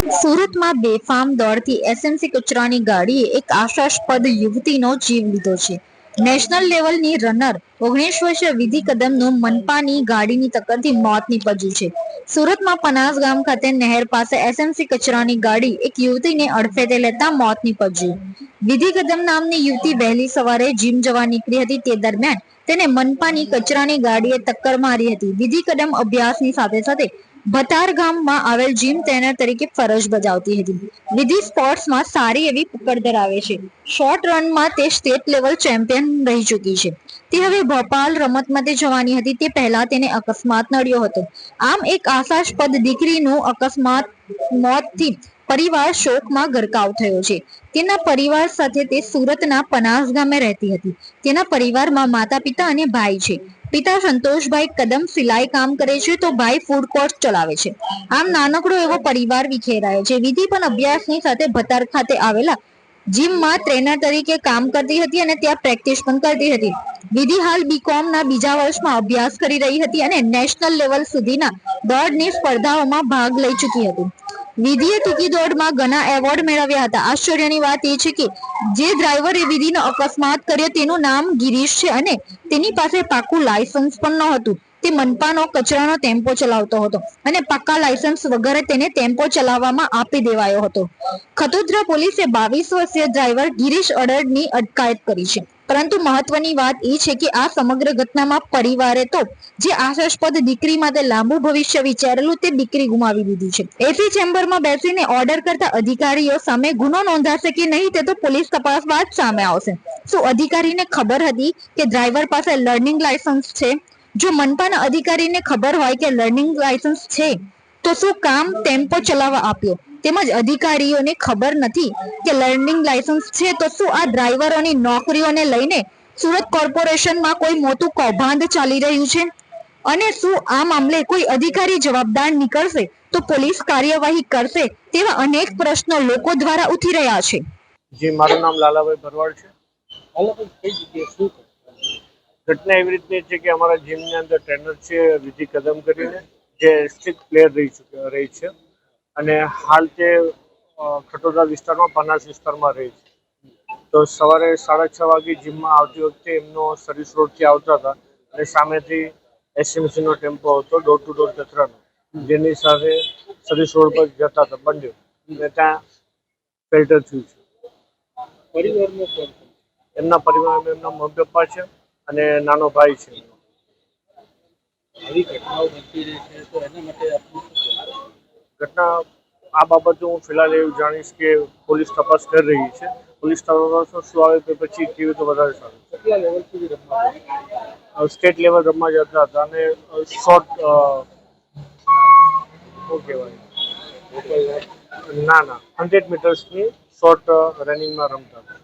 સુરતમાં બેફામ દોડતી એસએમસી કચરાની ગાડીએ એક આશાસ્પદ યુવતીનો જીવ લીધો છે. નેશનલ લેવલની રનર ઓગણીસ વર્ષીય વિધિ કદમનું મનપાની ગાડીની ટક્કરથી મોત નીપજ્યું છે. સુરતમાં પનાસ ગામ ખાતે નહેર પાસે એસએમસી કચરાની ગાડી એક યુવતીને અડફેટે લેતા મોત નીપજ્યું. વિધિ કદમ નામની યુવતી વહેલી સવારે જીમ જવા નીકળી હતી તે દરમિયાન તેને મનપાની કચરાની ગાડીએ ટક્કર મારી હતી. વિધિ કદમ અભ્યાસની સાથે સાથે ભતાર ગામમાં આવેલ જીમ ટ્રેનર તરીકે ફરજ બજાવતી હતી. વિધિ સ્પોર્ટ્સમાં સારી એવી પકડ ધરાવે છે. શોર્ટ રનમાં તે સ્ટેટ લેવલ ચેમ્પિયન રહી ચૂકી છે. તે હવે ભોપાલ રમત માટે જવાની હતી. તે પહેલા તેને અકસ્માત નડ્યો હતો. આમ એક આશાસ્પદ દીકરીનું અકસ્માત મોતથી પરિવાર શોકમાં ગરકાવ થયો છે. તેના પરિવાર સાથે તે સુરતના પનાસ ગામે રહેતી હતી. તેના પરિવારમાં માતા પિતા અને ભાઈ છે. પિતા સંતોષભાઈ કદમ સિલાઈ કામ કરે છે તો ભાઈ ફૂડ કોર્ટ ચલાવે છે. આમ નાનકડો એવો પરિવાર વિખેરાયો છે. વિધિ પણ અભ્યાસની સાથે ભતાર ખાતે આવેલા જીમમાં ટ્રેનર તરીકે કામ કરતી હતી અને ત્યાં પ્રેક્ટિસ પણ કરતી હતી. વિધિ હાલ બીકોમ ના બીજા વર્ષમાં અભ્યાસ કરી રહી હતી અને નેશનલ લેવલ સુધીના દોડની સ્પર્ધાઓમાં ભાગ લઈ ચૂકી હતી. વિધિએ ટૂંકી દોડમાં ઘણા એવોર્ડ મેળવ્યા હતા. આશ્ચર્યની વાત એ છે કે જે ડ્રાઈવરે વિધિનો અકસ્માત કર્યો તેનું નામ ગિરીશ છે અને તેની પાસે પાકું લાયસન્સ પણ નહોતું. તે મનપાનો કચરાનો ટેમ્પો ચલાવતો હતો અને પાક્કા લાયસન્સ વગર તેને ટેમ્પો ચલાવવામાં આપી દેવાયો હતો. ખતોદરા પોલીસે બાવીસ વર્ષીય ડ્રાઈવર ગિરીશ અડડની અટકાયત કરી છે. પરંતુ મહત્વની વાત એ છે કે આ સમગ્ર ઘટનામાં પરિવારે તો જે આશાસ્પદ દીકરી માટે લાંબુ ભવિષ્ય વિચારેલું તે દીકરી ગુમાવી દીધી છે. એસી ચેમ્બરમાં બેસીને ઓર્ડર કરતા અધિકારીઓ સામે ગુનો નોંધાશે કે નહીં તે તો પોલીસ તપાસ બાદ સામે આવશે. શું અધિકારીને ખબર હતી કે ડ્રાઈવર પાસે લર્નિંગ લાયસન્સ છે? જો મનપાના અધિકારીને ખબર હોય કે લર્નિંગ લાયસન્સ છે, તો શું કામ ટેમ્પો ચલાવવા આપ્યો? તેમજ અધિકારીઓને ખબર નથી કે લર્નિંગ લાયસન્સ છે તો શું આ ડ્રાઈવરોની નોકરીઓને લઈને સુરત કોર્પોરેશનમાં કોઈ મોટું કૌભાંડ ચાલી રહ્યું છે? અને શું આ મામલે કોઈ અધિકારી જવાબદાર નીકળશે તો પોલીસ કાર્યવાહી કરશે તેવા અનેક પ્રશ્નો લોકો દ્વારા ઉઠી રહ્યા છે. જી, મારું નામ લાલાભાઈ ભરવાડ છે. લાલાભાઈ, કઈ જગ્યાએ શું ઘટના? એવી રીતની છે કે અમારા જીમની અંદર ટ્રેનર છે, વિધિ કદમ કરીને જે સ્ટ્રિક્ટ પ્લેયર રહી રહી છે. અને હાલ તે ખટોદા વિસ્તારમાં પનાસ વિસ્તારમાં રહે છે તો સવારે સાડા છ વાગે જીમમાં આવતી વખતે એમનો સર્વિસ રોડથી આવતા હતા અને સામેથી એસએમસીનો ટેમ્પો હતો ડોર ટુ ડોર કચરાનો જેની સાથે સર્વિસ રોડ પર જતા હતા બંને અને ત્યાં ફિલ્ટર થયું છે પરિવારમાં? એમના પરિવારમાં એમના મમ્મી પપ્પા છે અને નાનો ભાઈ છે આવી ઘટનાઓ બનતી રહે છે તો એના માટે? ઘટના આ બાબતે હું ફિલહાલ એવું જાણીશ કે પોલીસ તપાસ કરી રહી છે. પોલીસ તપાસ શું આવે તે પછી કેવી તો વધારે સારું સ્ટેટ લેવલ રમવા જતા હતા અને શોર્ટ શું કહેવાય? ના ના હંડ્રેડ મીટર્સની શોર્ટ રનિંગમાં રમતા હતા.